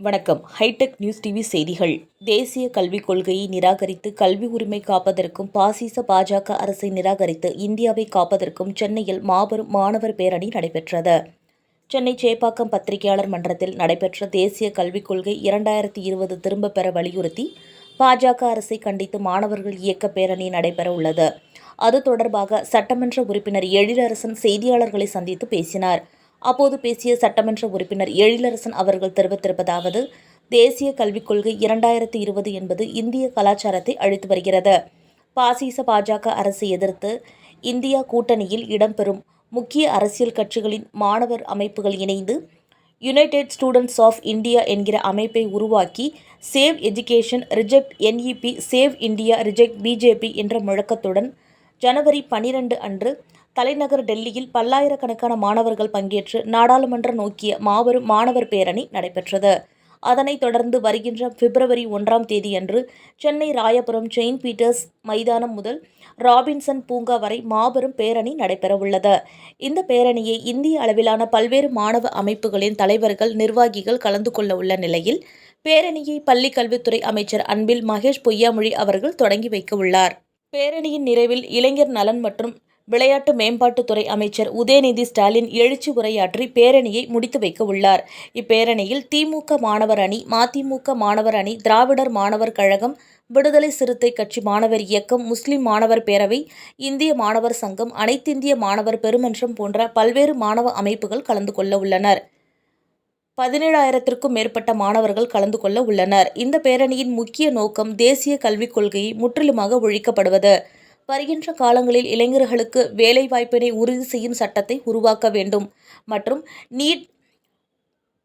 வணக்கம். Hitech news TV செய்திகள். தேசிய கல்விக் கொள்கையை நிராகரித்து கல்வி உரிமை காப்பதற்கும் பாசிச பாஜக அரசை நிராகரித்து இந்தியாவை காப்பதற்கும் சென்னையில் மாபெரும் மாணவர் பேரணி நடைபெற்றது. சென்னை சேப்பாக்கம் பத்திரிகையாளர் மன்றத்தில் நடைபெற்ற தேசிய கல்விக் கொள்கை இரண்டாயிரத்தி இருபது திரும்பப் பெற வலியுறுத்தி பாஜக அரசை கண்டித்து மாணவர்கள் இயக்க பேரணி நடைபெற உள்ளது அது தொடர்பாக சட்டமன்ற உறுப்பினர் எழிலரசன் செய்தியாளர்களை சந்தித்து பேசினார். அப்போது பேசிய சட்டமன்ற உறுப்பினர் எழிலரசன் அவர்கள் தெரிவித்திருப்பதாவது தேசிய கல்விக் கொள்கை இரண்டாயிரத்தி இருபது என்பது இந்திய கலாச்சாரத்தை அழித்து வருகிறது. பாசிச பாஜக அரசை எதிர்த்து இந்தியா கூட்டணியில் இடம்பெறும் முக்கிய அரசியல் கட்சிகளின் மாணவர் அமைப்புகள் இணைந்து யுனைடெட் ஸ்டூடெண்ட்ஸ் ஆஃப் இந்தியா என்கிற அமைப்பை உருவாக்கி save education reject NEP save India reject BJP என்ற முழக்கத்துடன் ஜனவரி பனிரெண்டு அன்று தலைநகர் டெல்லியில் பல்லாயிரக்கணக்கான மாணவர்கள் பங்கேற்று நாடாளுமன்றம் நோக்கிய மாபெரும் மாணவர் பேரணி நடைபெற்றது. அதனைத் தொடர்ந்து வருகின்ற பிப்ரவரி ஒன்றாம் தேதியன்று சென்னை ராயபுரம் செயின்ட் பீட்டர்ஸ் மைதானம் முதல் ராபின்சன் பூங்கா வரை மாபெரும் பேரணி நடைபெறவுள்ளது. இந்த பேரணியை இந்திய அளவிலான பல்வேறு மாணவ அமைப்புகளின் தலைவர்கள் நிர்வாகிகள் கலந்து கொள்ள உள்ள நிலையில் பேரணியை பள்ளிக் கல்வித்துறை அமைச்சர் அன்பில் மகேஷ் பொய்யாமொழி அவர்கள் தொடங்கி வைக்க உள்ளார். பேரணியின் நிறைவில் இளைஞர் நலன் மற்றும் விளையாட்டு மேம்பாட்டுத்துறை அமைச்சர் உதயநிதி ஸ்டாலின் எழுச்சி உரையாற்றி பேரணியை முடித்து வைக்க உள்ளார். இப்பேரணியில் திமுக மாணவர் அணி மதிமுக மாணவர் அணி திராவிடர் மாணவர் கழகம் விடுதலை சிறுத்தை கட்சி மாணவர் இயக்கம் முஸ்லிம் மாணவர் பேரவை இந்திய மாணவர் சங்கம் அனைத்திந்திய மாணவர் பெருமன்றம் போன்ற பல்வேறு மாணவ அமைப்புகள் கலந்து கொள்ள உள்ளனர். பதினேழாயிரத்திற்கும் மேற்பட்ட மாணவர்கள் கலந்து கொள்ள உள்ளனர். இந்த பேரணியின் முக்கிய நோக்கம் தேசிய கல்விக் கொள்கையை முற்றிலுமாக ஒழிக்கப்படுவது. வருகின்ற காலங்களில் இளைஞர்களுக்கு வேலைவாய்ப்பினை உறுதி செய்யும் சட்டத்தை உருவாக்க வேண்டும். மற்றும் நீட்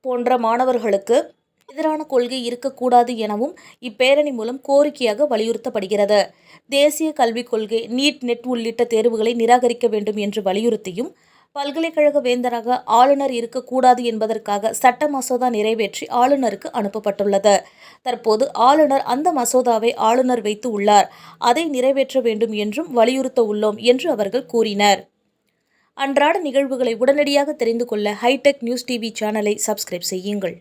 போன்ற மாணவர்களுக்கு எதிரான கொள்கை இருக்கக்கூடாது எனவும் இப்பேரணி மூலம் கோரிக்கையாக வலியுறுத்தப்படுகிறது. தேசிய கல்விக் கொள்கை நீட் நெட் உள்ளிட்ட தேர்வுகளை நிராகரிக்க வேண்டும் என்று வலியுறுத்தியும் பல்கலைக்கழக வேந்தராக ஆளுநர் இருக்கக்கூடாது என்பதற்காக சட்ட மசோதா நிறைவேற்றி ஆளுநருக்கு அனுப்பப்பட்டுள்ளது. தற்போது ஆளுநர் அந்த மசோதாவை ஆளுநர் வைத்து உள்ளார். அதை நிறைவேற்ற வேண்டும் என்றும் வலியுறுத்த உள்ளோம் என்று அவர்கள் கூறினர். அன்றாட நிகழ்வுகளை உடனடியாக தெரிந்து கொள்ள ஹைடெக் நியூஸ் டிவி சேனலை சப்ஸ்கிரைப் செய்யுங்கள்.